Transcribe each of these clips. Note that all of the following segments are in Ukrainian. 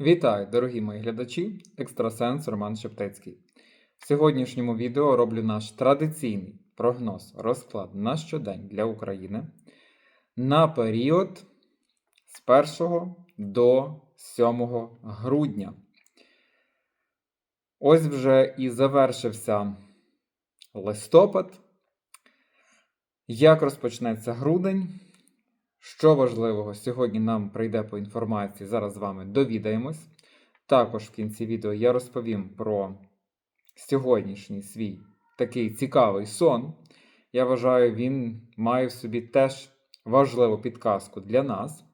Вітаю, дорогі мої глядачі! Екстрасенс Роман Шептицький. В сьогоднішньому відео роблю наш традиційний прогноз розклад на щодень для України на період з 1 до 7 грудня. Ось вже і завершився листопад. Як розпочнеться грудень? Що важливого сьогодні нам прийде по інформації, зараз з вами довідаємось. Також в кінці відео я розповім про сьогоднішній свій такий цікавий сон. Я вважаю, він має в собі теж важливу підказку для нас.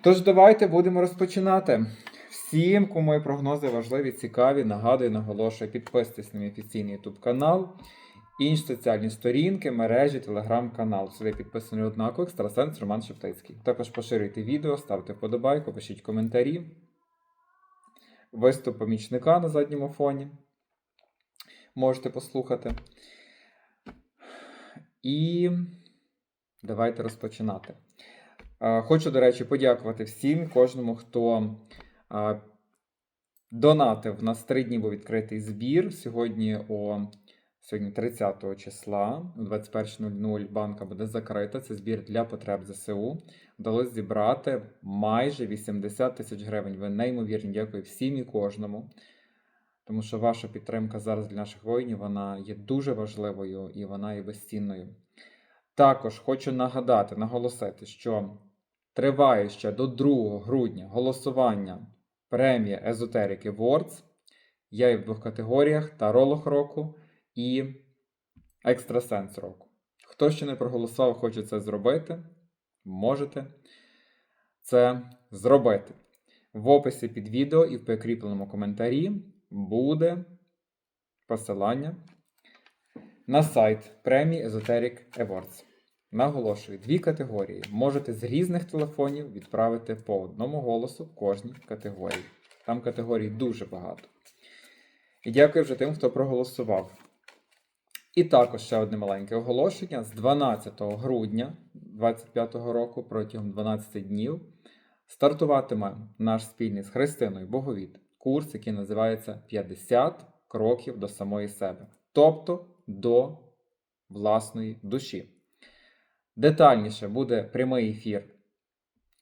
Тож, давайте будемо розпочинати. Всім, кому мої прогнози важливі, цікаві, нагадую, наголошую, підписуйтесь на мій офіційний YouTube канал. Інші соціальні сторінки, мережі, телеграм-канал. Сюди підписаний однаково екстрасенс Роман Шептицький. Також поширюйте відео, ставте вподобайку, пишіть коментарі. Виступ помічника на задньому фоні. Можете послухати. І давайте розпочинати. Е, Хочу, до речі, подякувати всім, кожному, хто е, донатив. У нас три дні був відкритий збір. Сьогодні о Сьогодні 30 числа, о 21.00 банка буде закрита. Це збір для потреб ЗСУ. Вдалося зібрати майже 80 тисяч гривень. Ви неймовірні, дякую всім і кожному. Тому що ваша підтримка зараз для наших воїнів вона є дуже важливою і вона є безцінною. Також хочу нагадати, наголосити, що триває ще до 2 грудня голосування премії Езотерики Awards. Я є в двох категоріях: Таролог року і екстрасенс року. Хто ще не проголосував, хоче це зробити, можете це зробити. В описі під відео і в прикріпленому коментарі буде посилання на сайт премії Esoteric Awards. Наголошую, дві категорії. Можете з різних телефонів відправити по одному голосу кожній категорії. Там категорій дуже багато. І дякую вже тим, хто проголосував. І також ще одне маленьке оголошення: з 12 грудня 2025 року протягом 12 днів стартуватиме наш спільний з Христиною Боговід курс, який називається 50 кроків до самої себе, тобто до власної душі. Детальніше буде прямий ефір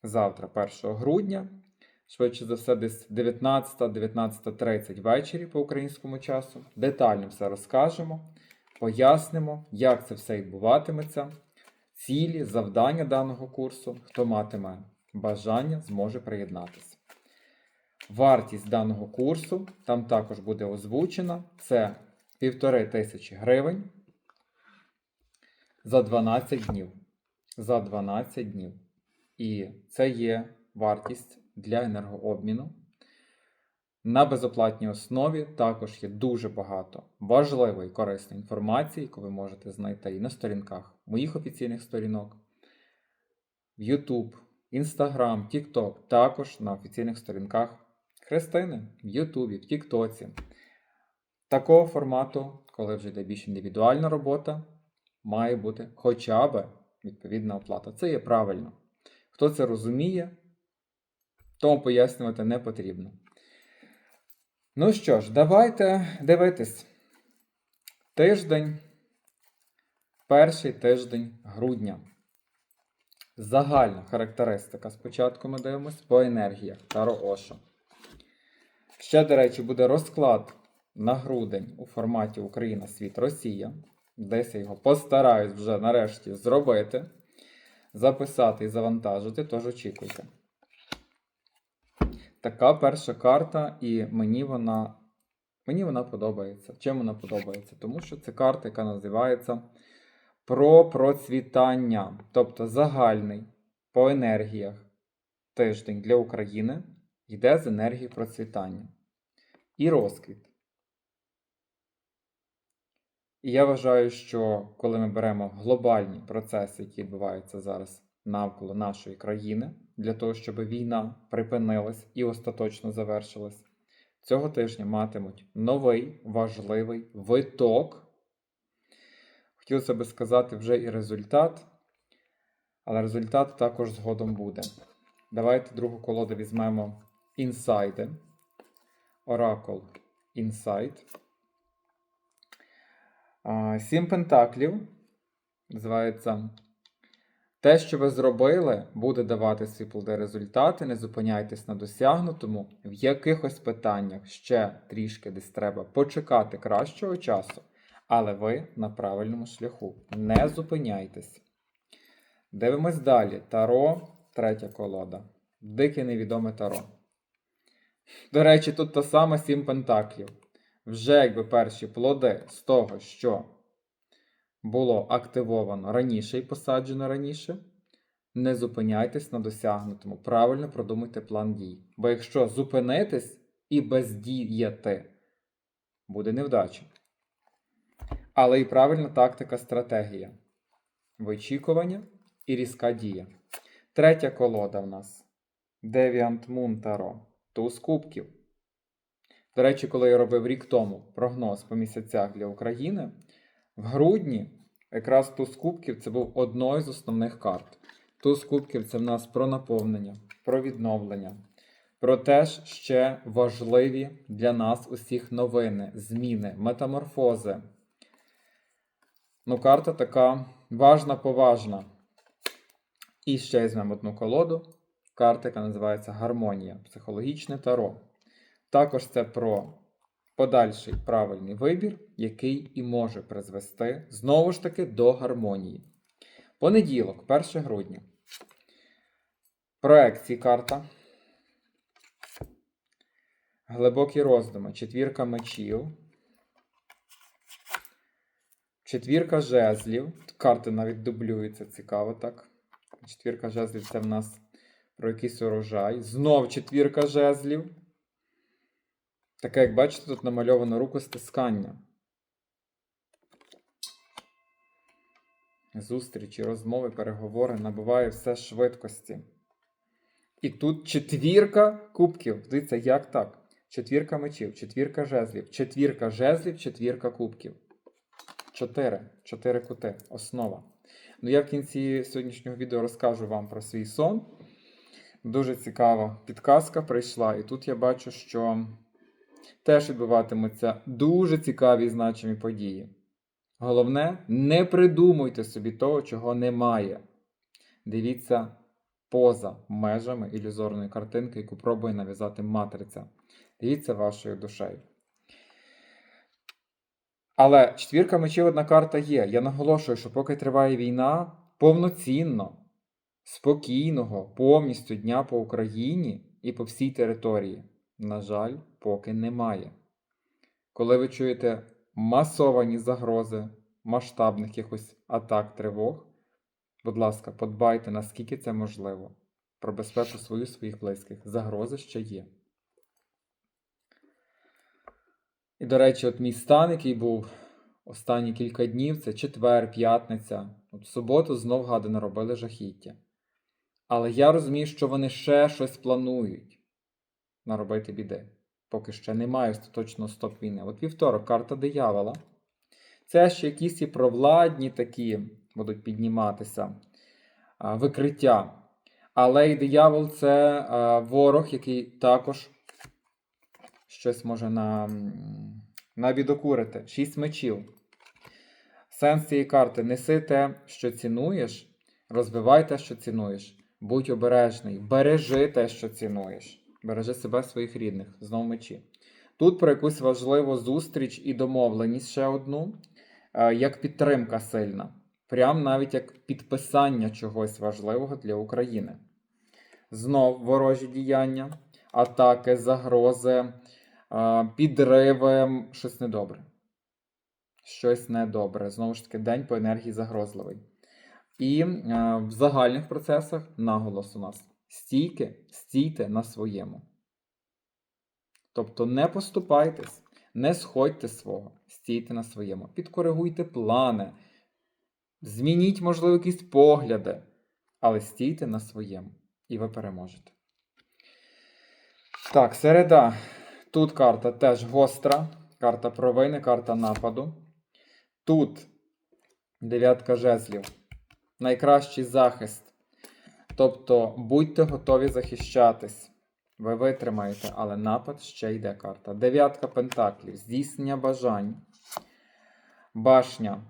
завтра, 1 грудня. Швидше за все, десь 19-19.30 ввечері по українському часу. Детально все розкажемо пояснимо, як це все відбуватиметься, цілі, завдання даного курсу, хто матиме бажання, зможе приєднатися. Вартість даного курсу там також буде озвучена. Це 1500 тисячі гривень за 12 днів. За 12 днів. І це є вартість для енергообміну. На безоплатній основі також є дуже багато важливої і корисної інформації, яку ви можете знайти і на сторінках моїх офіційних сторінок, в YouTube, Instagram, TikTok, також на офіційних сторінках Христини в YouTube, в Тіктоці. Такого формату, коли вже йде більш індивідуальна робота, має бути хоча б відповідна оплата. Це є правильно. Хто це розуміє, тому пояснювати не потрібно. Ну що ж, давайте дивитись. Тиждень, перший тиждень грудня. Загальна характеристика. Спочатку ми дивимося по енергіях Таро Ошо. Ще, до речі, буде розклад на грудень у форматі Україна, Світ, Росія. Десь я його постараюсь вже нарешті зробити, записати і завантажити, тож очікуйте. Така перша карта, і мені вона мені вона подобається. Чим вона подобається? Тому що це карта, яка називається про процвітання, тобто загальний по енергіях тиждень для України йде з енергії процвітання і розквіт. І я вважаю, що коли ми беремо глобальні процеси, які відбуваються зараз навколо нашої країни, для того, щоб війна припинилась і остаточно завершилась, цього тижня матимуть новий важливий виток. Хотілося би сказати вже і результат, але результат також згодом буде. Давайте другу колоду візьмемо інсайди. Оракул інсайд. Сім пентаклів. Називається. Те, що ви зробили, буде давати свій плоди результати. Не зупиняйтесь на досягнутому. В якихось питаннях ще трішки десь треба почекати кращого часу, але ви на правильному шляху. Не зупиняйтесь. Дивимось далі. Таро, третя колода. Дике невідоме таро. До речі, тут та сама сім пентаклів. Вже якби перші плоди з того, що було активовано раніше і посаджено раніше. Не зупиняйтесь на досягнутому. Правильно продумуйте план дій. Бо якщо зупинитись і бездіяти, буде невдача. Але і правильна тактика стратегія. Вичікування і різка дія. Третя колода в нас. Девіант Мун Таро. Туз кубків. До речі, коли я робив рік тому прогноз по місяцях для України, в грудні якраз туз кубків це був одною з основних карт. Туз кубків це в нас про наповнення, про відновлення, про теж ще важливі для нас усіх новини, зміни, метаморфози. Ну, карта така важна, поважна. І ще візьмемо одну колоду. Карта, яка називається Гармонія, психологічне таро. Також це про подальший правильний вибір, який і може призвести знову ж таки до гармонії. Понеділок, 1 грудня. Проекції карта. Глибокі роздуми. Четвірка мечів. Четвірка жезлів. Карти навіть дублюються, цікаво так. Четвірка жезлів це в нас про якийсь урожай. Знов четвірка жезлів. Таке, як бачите, тут намальовано руку стискання. Зустрічі, розмови, переговори набуває все швидкості. І тут четвірка кубків. Дивіться, як так? Четвірка мечів, четвірка жезлів, четвірка жезлів, четвірка кубків. Чотири. Чотири кути. Основа. Ну, я в кінці сьогоднішнього відео розкажу вам про свій сон. Дуже цікава підказка прийшла, і тут я бачу, що теж відбуватимуться дуже цікаві і значимі події. Головне, не придумуйте собі того, чого немає. Дивіться поза межами ілюзорної картинки, яку пробує нав'язати матриця. Дивіться вашою душею. Але четвірка мечів одна карта є. Я наголошую, що поки триває війна, повноцінно, спокійного, повністю дня по Україні і по всій території, на жаль, поки немає. Коли ви чуєте масовані загрози масштабних якихось атак, тривог, будь ласка, подбайте, наскільки це можливо, про безпеку свою своїх близьких. Загрози ще є. І, до речі, от мій стан, який був останні кілька днів, це четвер, п'ятниця. От в суботу знов гади наробили жахіття. Але я розумію, що вони ще щось планують наробити біди. Поки ще немає остаточного стоп війни. От вівторок, карта диявола. Це ще якісь і провладні такі будуть підніматися викриття. Але і диявол це ворог, який також щось може на, навідокурити. Шість мечів. Сенс цієї карти: неси те, що цінуєш, розвивай те, що цінуєш. Будь обережний, бережи те, що цінуєш. Бережи себе, своїх рідних, знову мечі. Тут про якусь важливу зустріч і домовленість ще одну, е, як підтримка сильна. Прям навіть як підписання чогось важливого для України. Знов ворожі діяння, атаки, загрози, е, підриви, щось недобре. Щось недобре. Знову ж таки, день по енергії загрозливий. І е, в загальних процесах наголос у нас стійте, стійте на своєму. Тобто не поступайтесь, не сходьте свого, стійте на своєму. Підкоригуйте плани, змініть, можливо, якісь погляди, але стійте на своєму, і ви переможете. Так, середа. Тут карта теж гостра, карта провини, карта нападу. Тут дев'ятка жезлів. Найкращий захист. Тобто будьте готові захищатись. Ви витримаєте, але напад ще йде карта. Дев'ятка пентаклів, здійснення бажань, башня,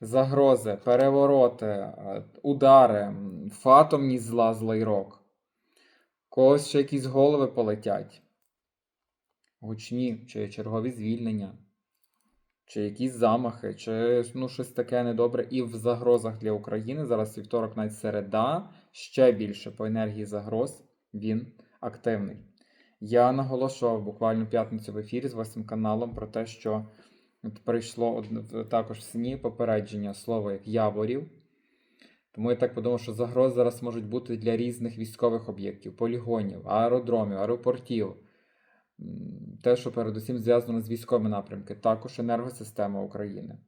загрози, перевороти, е, удари, фатомні зла, злий рок. Когось ще якісь голови полетять. Гучні, чи чергові звільнення, чи якісь замахи, чи ну, щось таке недобре. І в загрозах для України зараз вівторок, навіть середа, ще більше по енергії загроз він активний. Я наголошував буквально п'ятницю в ефірі з вашим каналом про те, що прийшло також в сні попередження слова як яворів. Тому я так подумав, що загрози зараз можуть бути для різних військових об'єктів, полігонів, аеродромів, аеропортів. Те, що передусім зв'язано з військовими напрямки, також енергосистема України.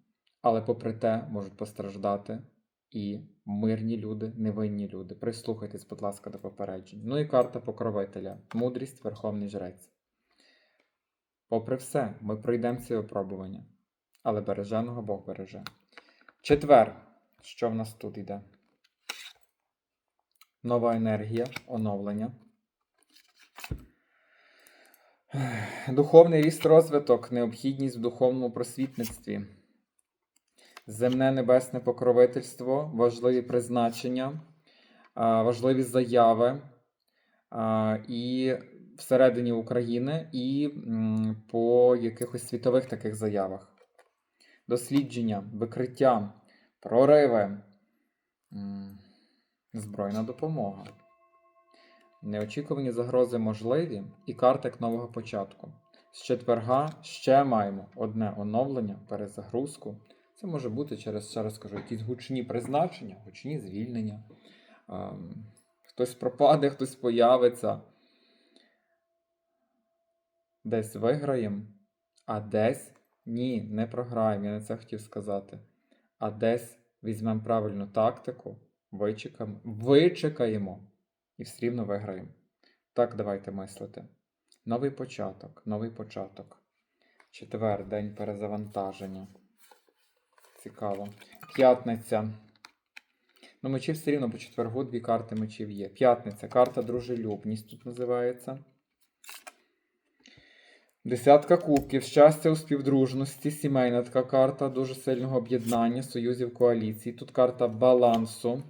Але попри те можуть постраждати і мирні люди, невинні люди. Прислухайтесь, будь ласка, до попереджень. Ну і карта покровителя. Мудрість, Верховний Жрець. Попри все, ми пройдемо ці випробування. Але береженого Бог береже. Четвер. Що в нас тут йде? Нова енергія, оновлення. Духовний ріст розвиток, необхідність в духовному просвітництві. Земне небесне покровительство, важливі призначення, важливі заяви і всередині України, і по якихось світових таких заявах. Дослідження, викриття, прориви, збройна допомога. Неочікувані загрози можливі і карта як нового початку. З четверга ще маємо одне оновлення, перезагрузку. Це може бути через, ще раз кажу, якісь гучні призначення, гучні звільнення. Ем, хтось пропаде, хтось появиться. Десь виграємо, а десь ні, не програємо. Я не це хотів сказати. А десь візьмемо правильну тактику, вичекаємо, вичекаємо і все рівно виграємо. Так давайте мислити. Новий початок, новий початок. Четвер, день перезавантаження. Цікаво. П'ятниця. Ну, мечів все рівно по четвергу дві карти мечів є. П'ятниця, карта дружелюбність тут називається. Десятка кубків, щастя у співдружності, сімейна така карта дуже сильного об'єднання, союзів коаліції. Тут карта балансу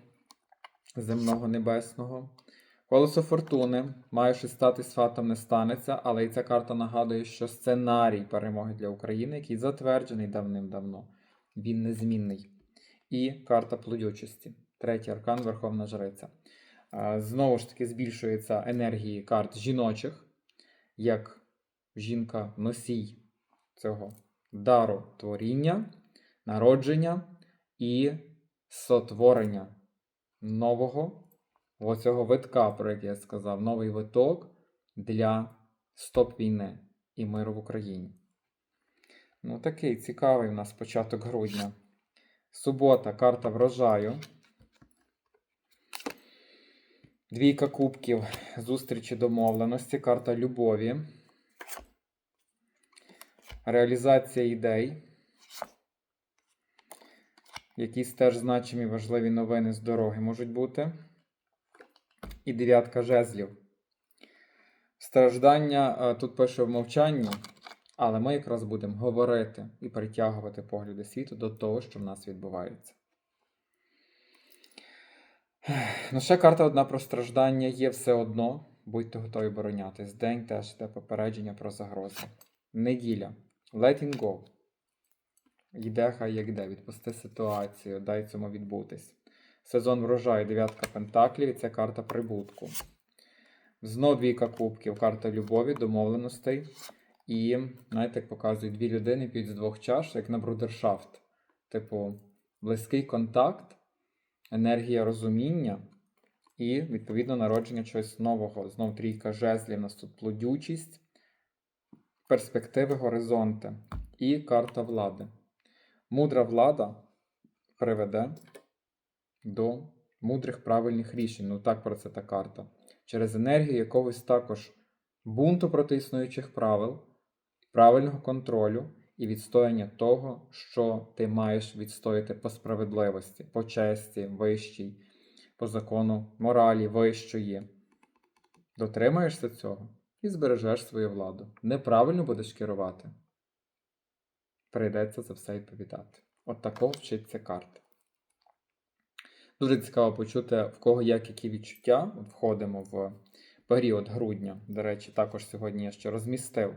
земного небесного. Колесо фортуни. Має щось статись фатом не станеться, але і ця карта нагадує, що сценарій перемоги для України, який затверджений давним-давно, він незмінний. І карта плодючості. Третій аркан Верховна Жриця. Знову ж таки, збільшується енергії карт жіночих, як жінка носій цього дару творіння, народження і сотворення нового оцього витка, про який я сказав, новий виток для стоп війни і миру в Україні. Ну, такий цікавий у нас початок грудня. Субота, карта врожаю. Двійка кубків, зустрічі домовленості, карта любові. Реалізація ідей. Якісь теж значимі важливі новини з дороги можуть бути. І дев'ятка жезлів. Страждання е, тут пише в мовчанні, але ми якраз будемо говорити і притягувати погляди світу до того, що в нас відбувається. Ну, ще карта одна про страждання є все одно. Будьте готові оборонятись. День теж йде попередження про загрози. Неділя. Letting go. Йде хай як йде. Відпусти ситуацію, дай цьому відбутись. Сезон врожаю, дев'ятка пентаклів, і це карта прибутку. Знов двійка кубків, карта любові, домовленостей. І, знаєте, як показують, дві людини п'ють з двох чаш, як на брудершафт. Типу, близький контакт, енергія розуміння і, відповідно, народження чогось нового. Знов трійка жезлів, у нас тут плодючість, перспективи, горизонти і карта влади. Мудра влада приведе до мудрих правильних рішень. Ну так про це та карта. Через енергію якогось також бунту проти існуючих правил, правильного контролю і відстояння того, що ти маєш відстояти по справедливості, по честі, вищій, по закону моралі, вищої. Дотримаєшся цього і збережеш свою владу. Неправильно будеш керувати. Прийдеться за все відповідати. От такого вчиться карта. Дуже цікаво почути, в кого як які відчуття. Входимо в період грудня. До речі, також сьогодні я ще розмістив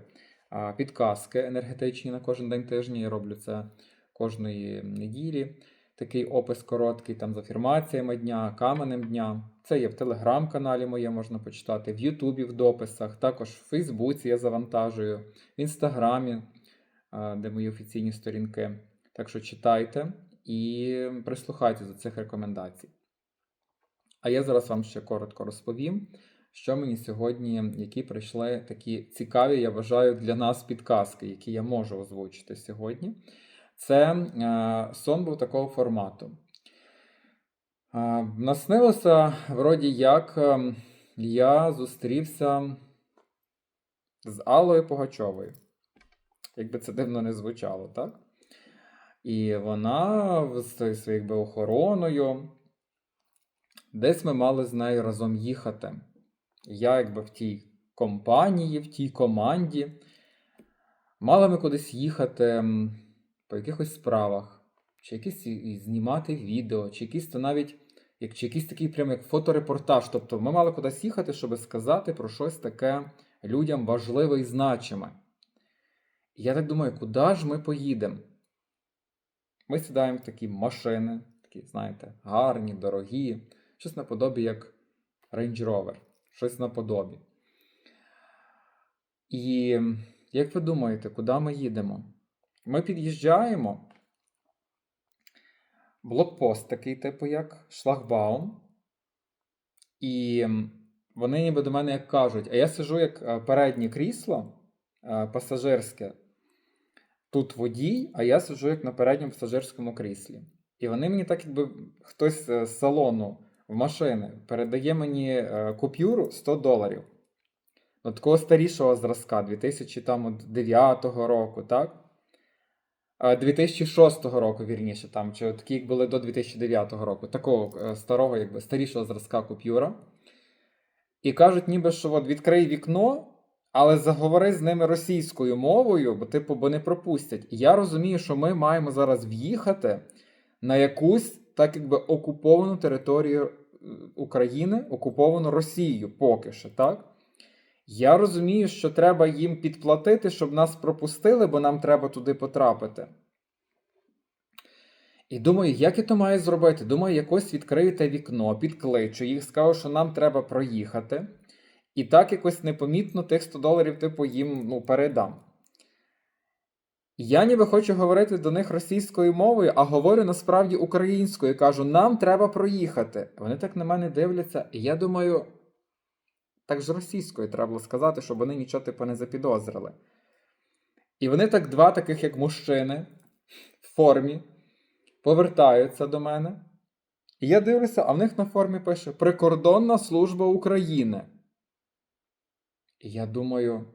підказки енергетичні на кожен день тижня. Я роблю це кожної неділі. Такий опис короткий, там з афірмаціями дня, каменем дня. Це є в телеграм-каналі моє, можна почитати, в Ютубі в дописах, також в Фейсбуці я завантажую, в Інстаграмі, де мої офіційні сторінки. Так що читайте і прислухайтесь до цих рекомендацій. А я зараз вам ще коротко розповім, що мені сьогодні, які прийшли такі цікаві, я вважаю, для нас підказки, які я можу озвучити сьогодні. Це е, сон був такого формату. Е, наснилося, вроді як, е, я зустрівся з Аллою Погачовою. Якби це дивно не звучало, так? І вона з своєю охороною. Десь ми мали з нею разом їхати. Я, якби в тій компанії, в тій команді. Мали ми кудись їхати по якихось справах, чи якісь знімати відео, чи якісь то навіть як, чи якийсь такий прям як фоторепортаж. Тобто ми мали кудись їхати, щоб сказати про щось таке людям важливе і значиме. Я так думаю, куди ж ми поїдемо? Ми сідаємо в такі машини, такі, знаєте, гарні, дорогі, щось наподобі як Range Rover, щось наподобі. І як ви думаєте, куди ми їдемо? Ми під'їжджаємо. Блокпост такий, типу, як шлагбаум. І вони ніби до мене як кажуть, а я сижу як е, переднє крісло е, пасажирське. Тут водій, а я сиджу як на передньому пасажирському кріслі. І вони мені так, якби хтось е, з салону в машини передає мені е, купюру 100 доларів. Ну, такого старішого зразка 2009 року, так? Е, 2006 року, вірніше, там, чи такі, як були до 2009 року, такого е, старого, якби старішого зразка купюра. І кажуть, ніби, що от відкрий вікно, але заговори з ними російською мовою, бо типу, бо не пропустять. І я розумію, що ми маємо зараз в'їхати на якусь так якби окуповану територію е, України, окуповану Росією поки що, так? Я розумію, що треба їм підплатити, щоб нас пропустили, бо нам треба туди потрапити. І думаю, як я то маю зробити? Думаю, якось відкрию те вікно, підкличу їх, скажу, що нам треба проїхати. І так якось непомітно тих 100 доларів, типу, їм ну, передам. Я ніби хочу говорити до них російською мовою, а говорю насправді українською. Кажу, нам треба проїхати. Вони так на мене дивляться, і я думаю, так ж російською треба було сказати, щоб вони нічого типу не запідозрили. І вони так, два таких, як мужчини, в формі, повертаються до мене. І я дивлюся, а в них на формі пише Прикордонна служба України. І я думаю.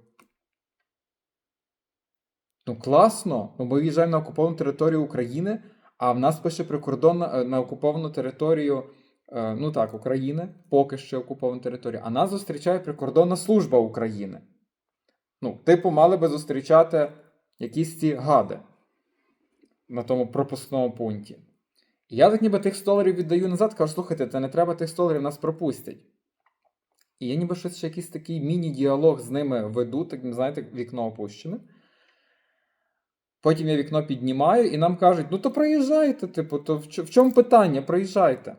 Ну, класно. Ну, ми в'їжджаємо на окуповану територію України, а в нас пише прикордонна е, на окуповану територію, е, ну так, України, поки що окуповану територію, а нас зустрічає прикордонна служба України. Ну, типу, мали би зустрічати якісь ці гади на тому пропускному пункті. І я так ніби тих 100 доларів віддаю назад, кажу, слухайте, це не треба тих 100 доларів, нас пропустять. І я ніби щось ще якийсь такий міні-діалог з ними веду, так, знаєте, вікно опущене. Потім я вікно піднімаю, і нам кажуть: ну то проїжджайте, типу, то в, чому питання? Проїжджайте.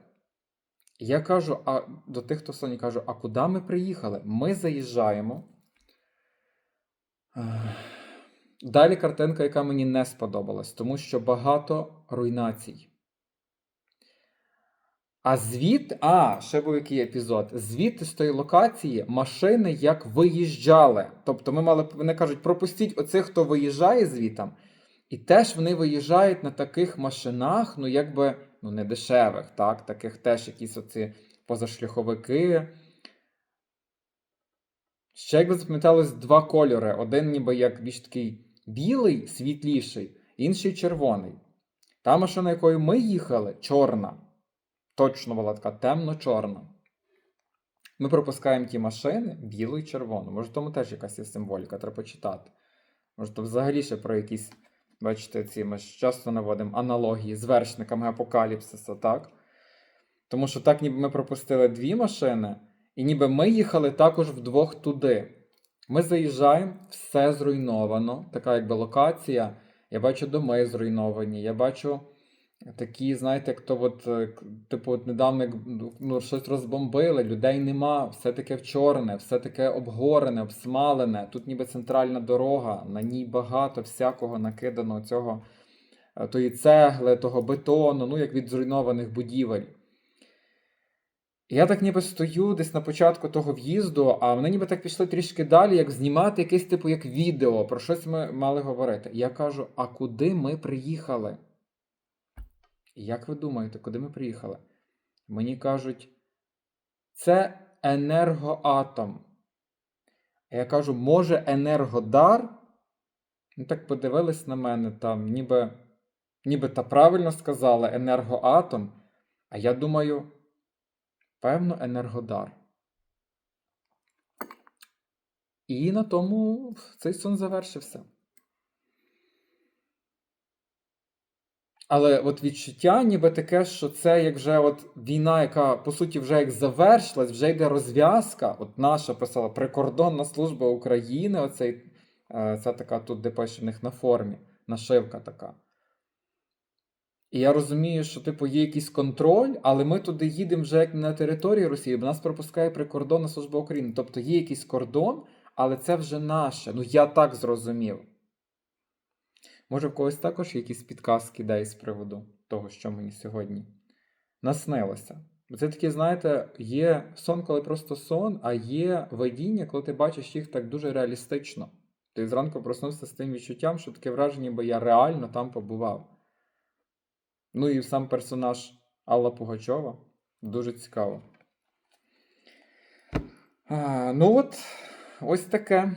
Я кажу, а до тих, хто в салоні кажу, а куди ми приїхали? Ми заїжджаємо. Далі картинка, яка мені не сподобалась, тому що багато руйнацій. А звід, а, ще був який епізод. Звідти з тої локації машини як виїжджали. Тобто ми мали, вони кажуть, пропустіть оцих, хто виїжджає звітам. І теж вони виїжджають на таких машинах, ну якби ну не дешевих, так, таких теж якісь оці позашляховики. Ще якби запам'яталось два кольори. Один ніби як більш такий білий, світліший, інший червоний. Та машина, якою ми їхали, чорна. Точно була така темно-чорна. ми пропускаємо ті машини білу і червону. Може, тому теж якась є символіка, треба почитати. Може, то взагалі ще про якісь, бачите, ці ми часто наводимо аналогії з вершниками апокаліпсиса, так? Тому що так, ніби ми пропустили дві машини, і ніби ми їхали також вдвох туди. Ми заїжджаємо, все зруйновано, така якби локація. Я бачу доми зруйновані, я бачу такі, знаєте, як от, е, типу, от недавно ну, щось розбомбили, людей нема, все таке в чорне, все таке обгорене, обсмалене. Тут ніби центральна дорога, на ній багато всякого накидано цього, е, тої цегли, того бетону, ну як від зруйнованих будівель. Я так ніби стою десь на початку того в'їзду, а вони ніби так пішли трішки далі, як знімати якесь типу як відео, про щось ми мали говорити. Я кажу: а куди ми приїхали? Як ви думаєте, куди ми приїхали? Мені кажуть, це енергоатом. А я кажу, може, енергодар? Ну, так подивились на мене там, ніби, ніби та правильно сказали енергоатом. А я думаю, певно, енергодар. І на тому цей сон завершився. Але от відчуття, ніби таке, що це як вже от війна, яка по суті вже як завершилась, вже йде розв'язка. От наша писала прикордонна служба України. Оцей, е, ця така тут, де пише в них на формі, нашивка така. І я розумію, що типу є якийсь контроль, але ми туди їдемо вже як на території Росії, бо нас пропускає прикордонна служба України. Тобто є якийсь кордон, але це вже наше. Ну я так зрозумів. Може, в когось також якісь підказки ідеї з приводу того, що мені сьогодні наснилося. Бо це таке, знаєте, є сон, коли просто сон, а є видіння, коли ти бачиш їх так дуже реалістично. Ти зранку проснувся з тим відчуттям, що таке враження, ніби я реально там побував. Ну і сам персонаж Алла Пугачова дуже цікаво. А, ну от, ось таке.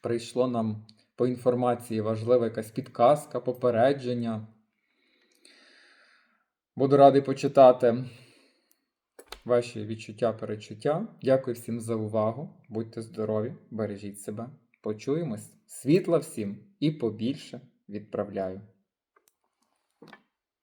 Прийшло нам по інформації важлива якась підказка, попередження. Буду радий почитати ваші відчуття, перечуття. Дякую всім за увагу. Будьте здорові, бережіть себе. Почуємось. Світла всім і побільше відправляю.